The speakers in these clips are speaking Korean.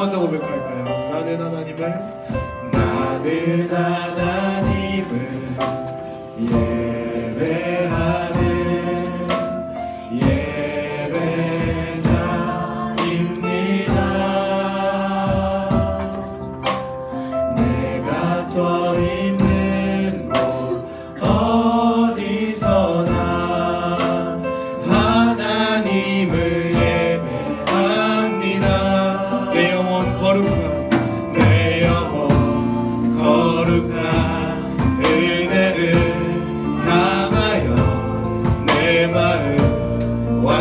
번 더 고백할까요? 나는 하나님을 나는 하나님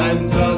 and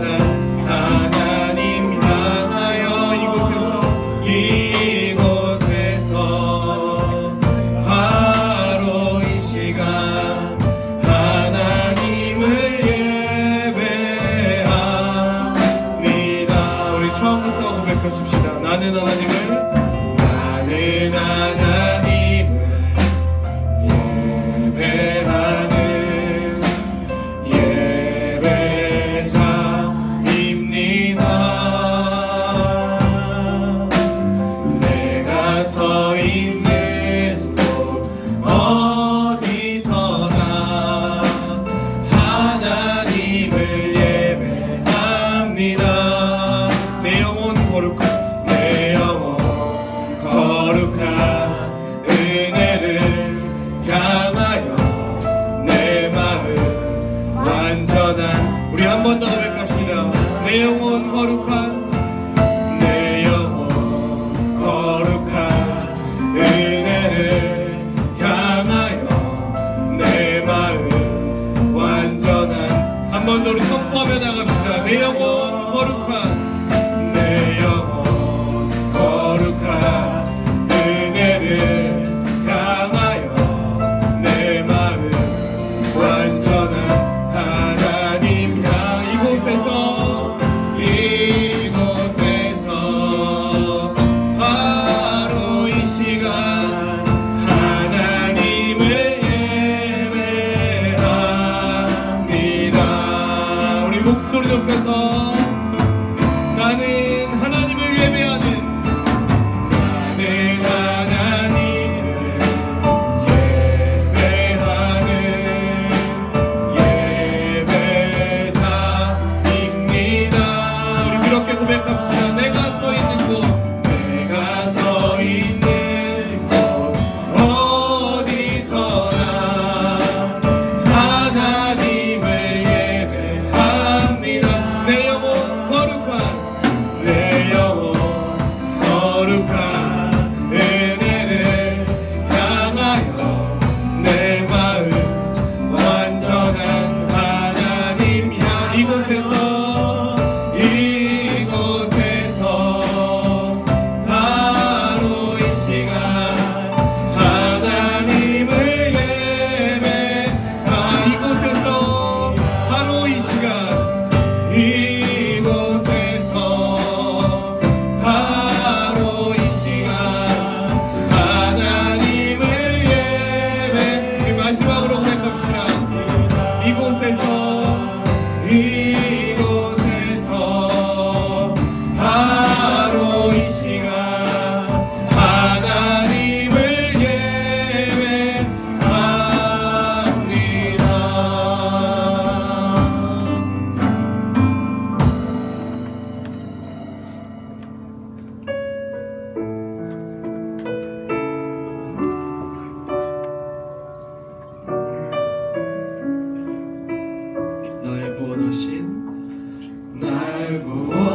원하신 날 구원.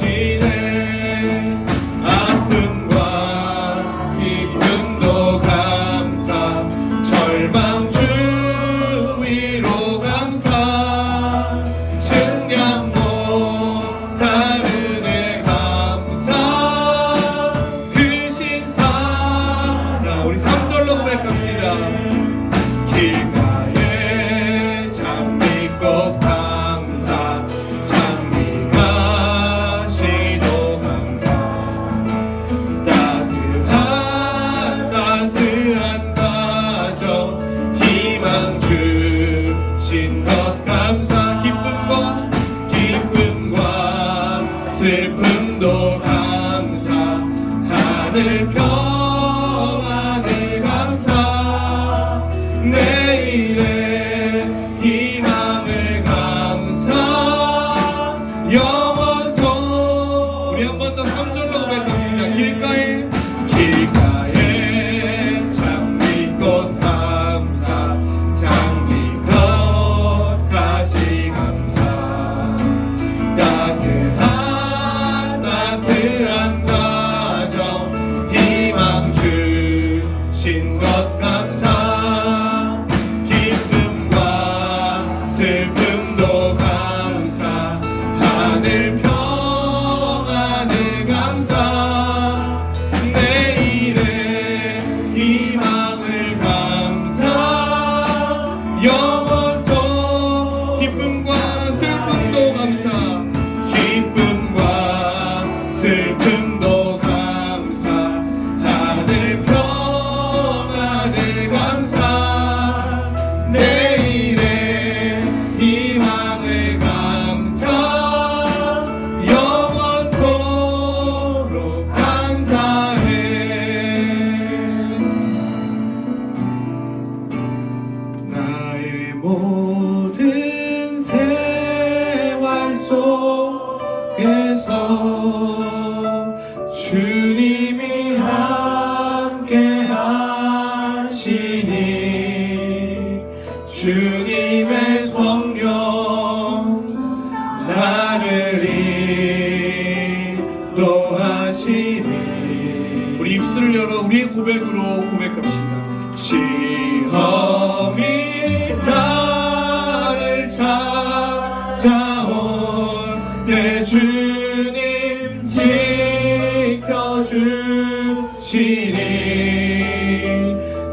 see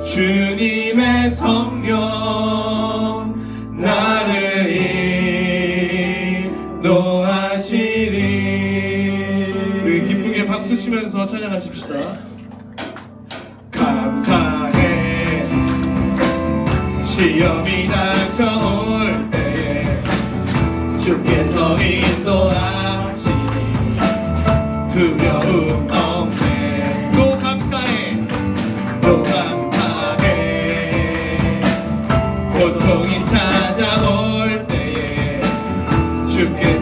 주님의 성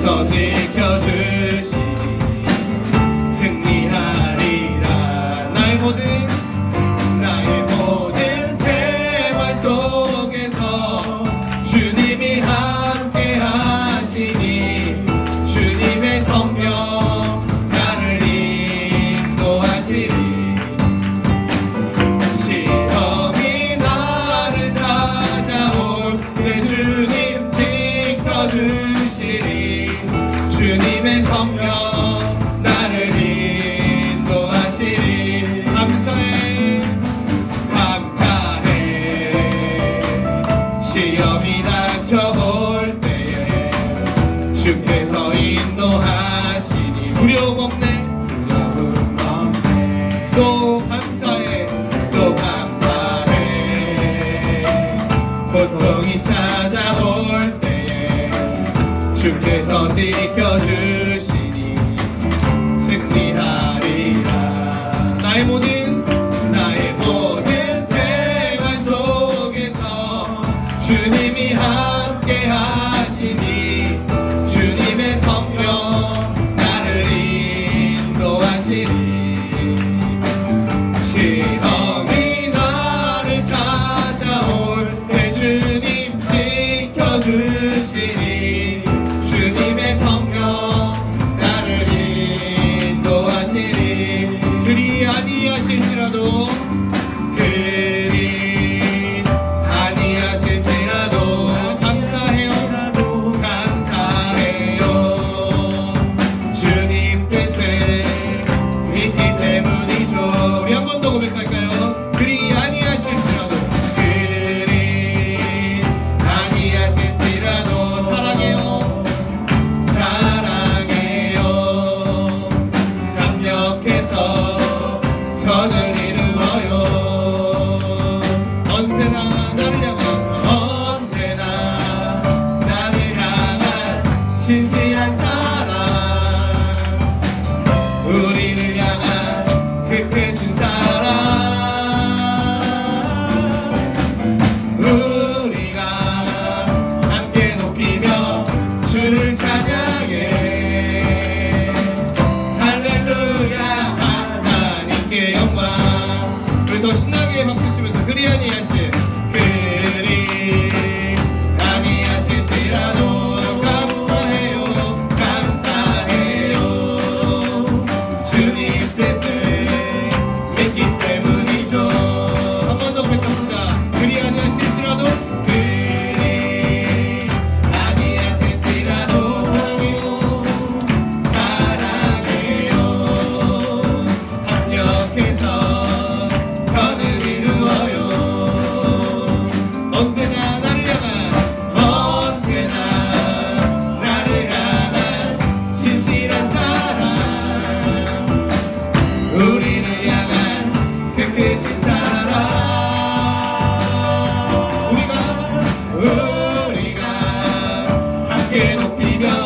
주셔서 지켜주시 쫓아올 때에 주께서 인도하시니 두려움 없네. 두려움 없네 또 감사해 또 감사해. 고통이 찾아올 때에 주께서 지켜주 강력 함께 높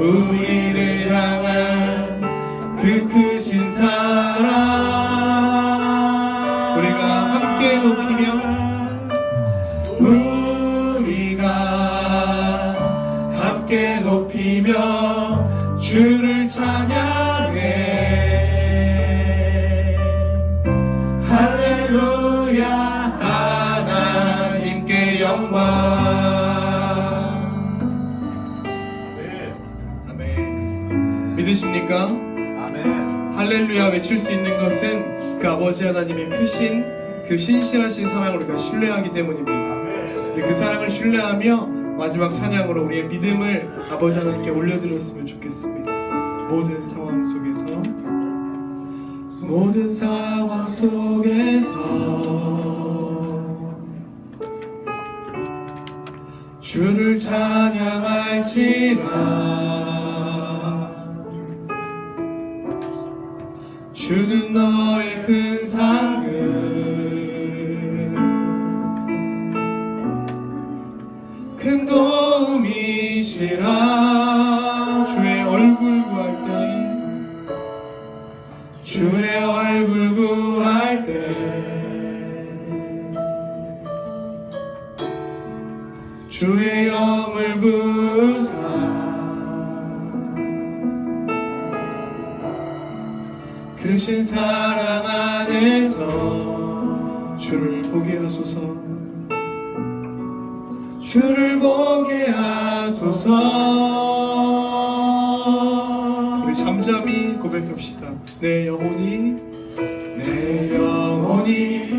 우 외칠 수 있는 것은 그 아버지 하나님의 크신 그 신실하신 사랑을 우리가 신뢰하기 때문입니다. 그 사랑을 신뢰하며 마지막 찬양으로 우리의 믿음을 아버지 하나님께 올려드렸으면 좋겠습니다. 모든 상황 속에서 모든 상황 속에서 주를 찬양할지라 주는 너 크신 사랑 안에서 주를 보게 하소서. 주를 보게 하소서. 우리 잠잠히 고백합시다. 내 영혼이 내 영혼이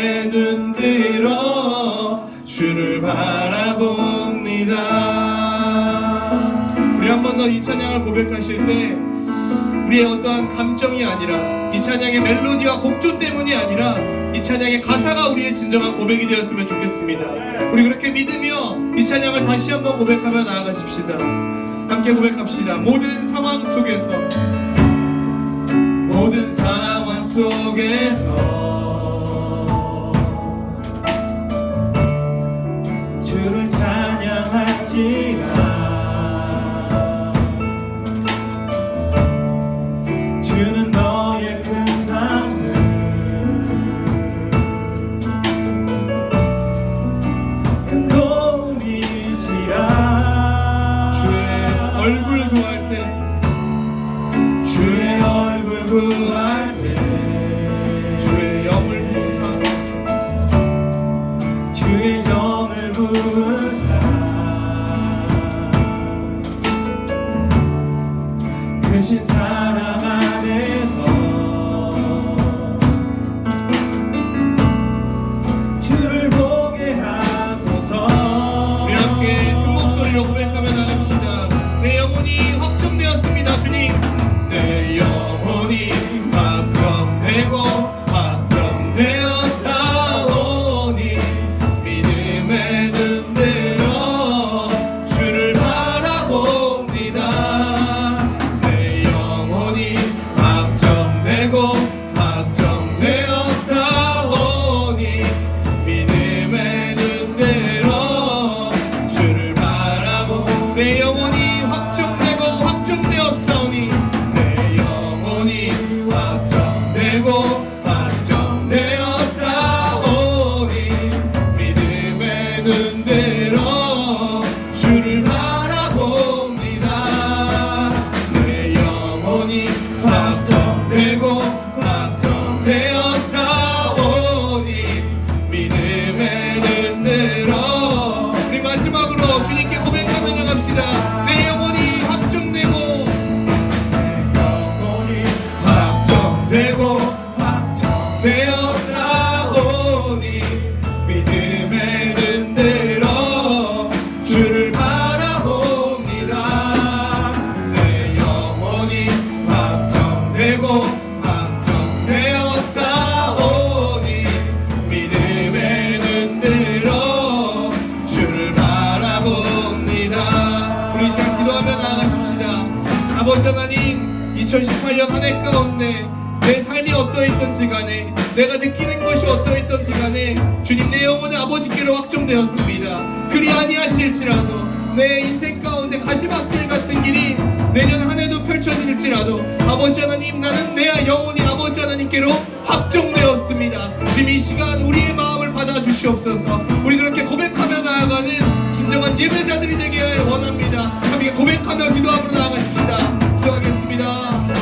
믿음의 눈 들어 주를 바라봅니다 우리 한 번 더 이 찬양을 고백하실 때 우리의 어떠한 감정이 아니라 이 찬양의 멜로디와 곡조 때문이 아니라 이 찬양의 가사가 우리의 진정한 고백이 되었으면 좋겠습니다. 우리 그렇게 믿으며 이 찬양을 다시 한번 고백하며 나아가십시다. 함께 고백합시다. 모든 상황 속에서 모든 상황 속에서 지라. 확 하나님 2018년 한해 가운데 내 삶이 어떠했던지 간에 내가 느끼는 것이 어떠했던지 간에 주님 내 영혼의 아버지께로 확정되었습니다. 그리 아니하실지라도 내 인생 가운데 가시밭길 같은 길이 내년 한 해도 펼쳐질지라도 아버지 하나님 나는 내 영혼이 아버지 하나님께로 확정되었습니다. 지금 이 시간 우리의 마음을 받아 주시옵소서. 우리 그렇게 고백하며 나아가는 진정한 예배자들이 되길 원합니다. 함께 고백하며 기도함으로 나아가십시다 기도하겠습니다